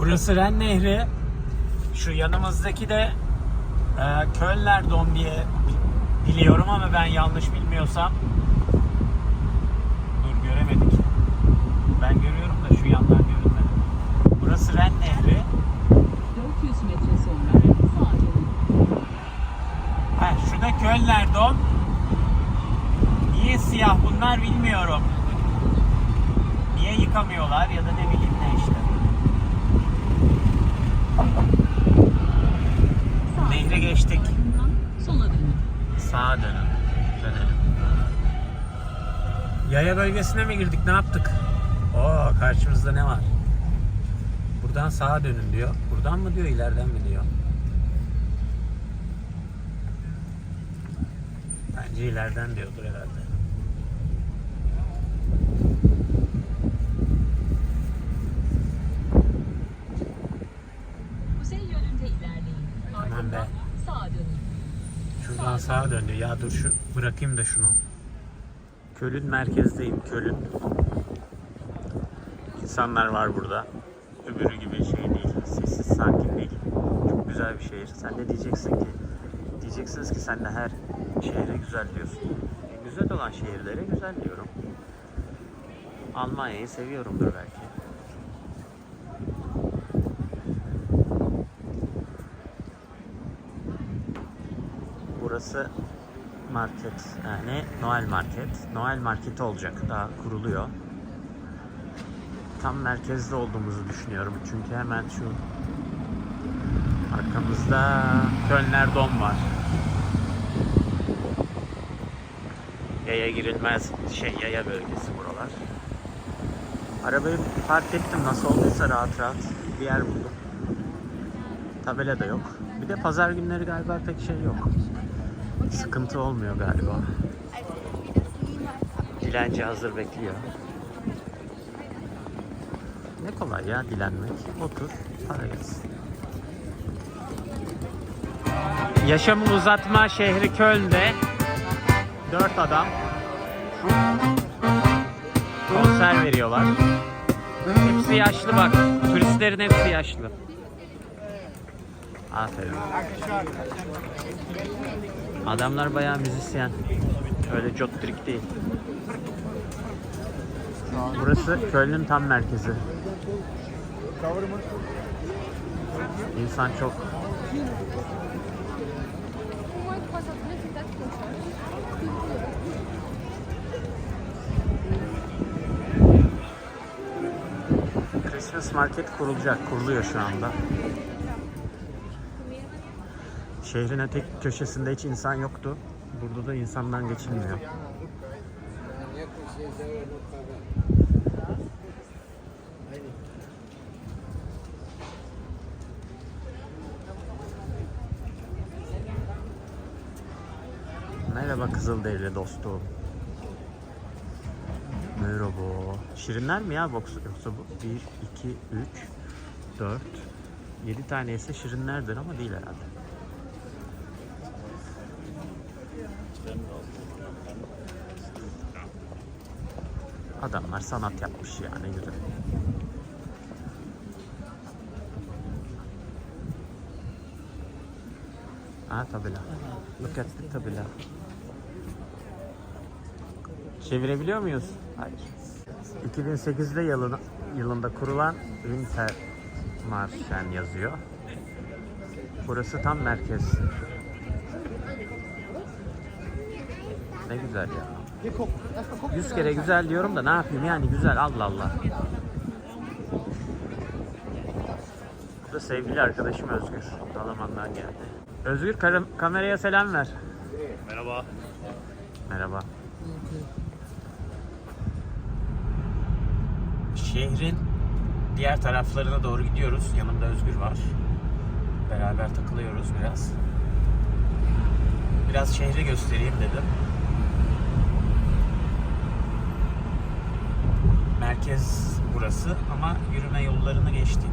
Burası Ren Nehri. Şu yanımızdaki de e, Kölner Dom diye bi- biliyorum ama ben yanlış bilmiyorsam. Dur göremedik. Ben görüyorum da şu yandan görünmedi. Burası Ren Nehri. 400 metre sonra dönün. Ha, şu da Kölner Dom. Niye siyah bunlar bilmiyorum. Niye yıkamıyorlar ya da ne bileyim ne işte. Sağa Nehri geçtik. ardından sola dönün. Sağa dönün. Dönelim. Yaya bölgesine mi girdik? Ne yaptık? Oo karşımızda ne var? Buradan sağa dönün diyor. Buradan mı diyor, ileriden mi diyor? Bence ileriden diyordur herhalde. Kuzey yönünde ilerleyin. Ardından sağa dönün. Şuradan sağa dön diyor. Ya dur şu bırakayım da şunu. Kölün merkezdeyim. Kölün. İnsanlar var burada. Öbürü gibi şey değil. Sessiz sakin değil. Çok güzel bir şehir. Sen de diyeceksin ki diyeceksiniz ki sen de her şehre güzel diyorsun. E, güzel olan şehirlere güzel diyorum. Almanya'yı seviyorumdur belki. Burası market yani Noel market. Noel marketi olacak daha kuruluyor. Tam merkezde olduğumuzu düşünüyorum çünkü hemen şu arkamızda Kölner Dom var. Yaya girilmez şey yaya bölgesi buralar. Arabayı park ettim nasıl olduysa rahat rahat bir yer buldum. Tabela da yok. Bir de pazar günleri galiba pek şey yok. Sıkıntı olmuyor galiba. Dilenci hazır bekliyor. Ne kolay ya dilenmek. Otur, para gelsin. Yaşamı uzatma şehri Köln'de dört adam konser veriyorlar. Hepsi yaşlı bak. Turistlerin hepsi yaşlı. Aferin. Adamlar bayağı müzisyen. Öyle jotrik değil. Burası Köln'ün tam merkezi. İnsan çok. Christmas market kurulacak, kuruluyor şu anda. Şehrin öteki köşesinde hiç insan yoktu. Burada da insandan geçilmiyor. Merhaba Kızılderili dostum. Merhaba. Şirinler mi ya yoksa, yoksa bu? 1, 2, 3, 4, 7 tane ise şirinlerdir ama değil herhalde. Adamlar sanat yapmış yani güzel. Ha tabela. Look at the tabela. Çevirebiliyor muyuz? Hayır. 2008'de yılına, yılında kurulan Winter Marşen yazıyor. Burası tam merkez. Ne güzel ya. Yüz kere güzel diyorum da ne yapayım yani güzel Allah Allah. Bu da sevgili arkadaşım Özgür. Dalaman'dan geldi. Özgür kameraya selam ver. Merhaba. Merhaba. Şehrin diğer taraflarına doğru gidiyoruz. Yanımda Özgür var. Beraber takılıyoruz biraz. Biraz şehri göstereyim dedim. Merkez burası ama yürüme yollarını geçtik.